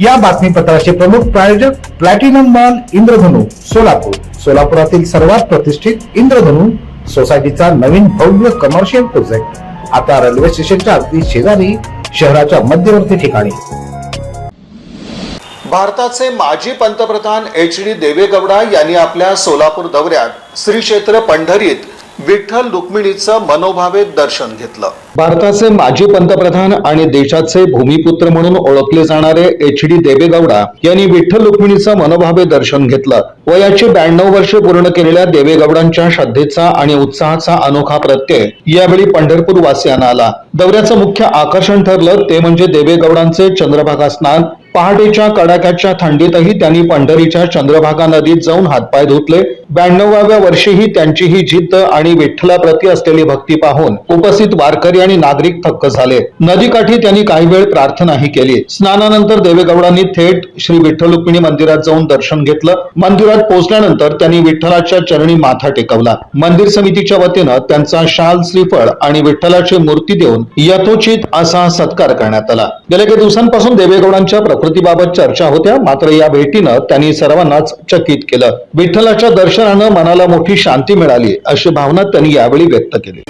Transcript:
या बातमीपत्राचे प्रमुख प्रायोजक प्लॅटिनम मॉल इंद्रधनु सोलापूर. सोलापुरातील सर्वात प्रतिष्ठित इंद्रधनु सोसायटीचा नवीन भव्य कमर्शियल प्रोजेक्ट आता रेल्वे स्टेशनच्या अगदी शेजारी शहराच्या मध्यवर्ती ठिकाणी. भारताचे माजी पंतप्रधान एच डी देवेगौडा यांनी आपल्या सोलापूर दौऱ्यात श्री क्षेत्र पंढरीत विठ्ठल रुक्मिणीचं मनोभावे दर्शन घेतलं. भारताचे माजी पंतप्रधान आणि देशाचे भूमिपुत्र म्हणून ओळखले जाणारे एच डी देवेगौडा यांनी विठ्ठल रुक्मिणीचं मनोभावे दर्शन घेतलं. वयाची ब्याण्णव वर्षे पूर्ण केलेल्या देवेगौडांच्या श्रद्धेचा आणि उत्साहाचा अनोखा प्रत्यय यावेळी पंढरपूर वासियांना आला. दौऱ्याचं मुख्य आकर्षण ठरलं ते म्हणजे देवेगौडांचे चंद्रभागा स्नान पहाटेच्या कडाक्याच्या थंडीतही त्यांनी पंढरीच्या चंद्रभागा नदीत जाऊन हातपाय धुतले. ब्याण्णवाव्या वर्षीही त्यांची ही जिद्द आणि विठ्ठलाप्रती असलेली भक्ती पाहून उपस्थित वारकरी आणि नागरिक थक्क झाले. नदीकाठी त्यांनी काही वेळ प्रार्थनाही केली. स्नानानंतर देवेगौडांनी थेट श्री विठ्ठल रुक्मिणी मंदिरात जाऊन दर्शन घेतलं. मंदिरात पोहोचल्यानंतर त्यांनी विठ्ठलाच्या चरणी माथा टेकवला. मंदिर समितीच्या वतीनं त्यांचा शाल श्रीफळ आणि विठ्ठलाची मूर्ती देऊन यथोचित असा सत्कार करण्यात आला. गेल्या काही दिवसांपासून देवेगौडांच्या प्रकृतीबाबत चर्चा होत्या मात्र या भेटीनं त्यांनी सर्वांनाच चकित केलं. विठ्ठलाच्या दर्शनानं मनाला मोठी शांती मिळाली अशी भावना त्यांनी यावेळी व्यक्त केली.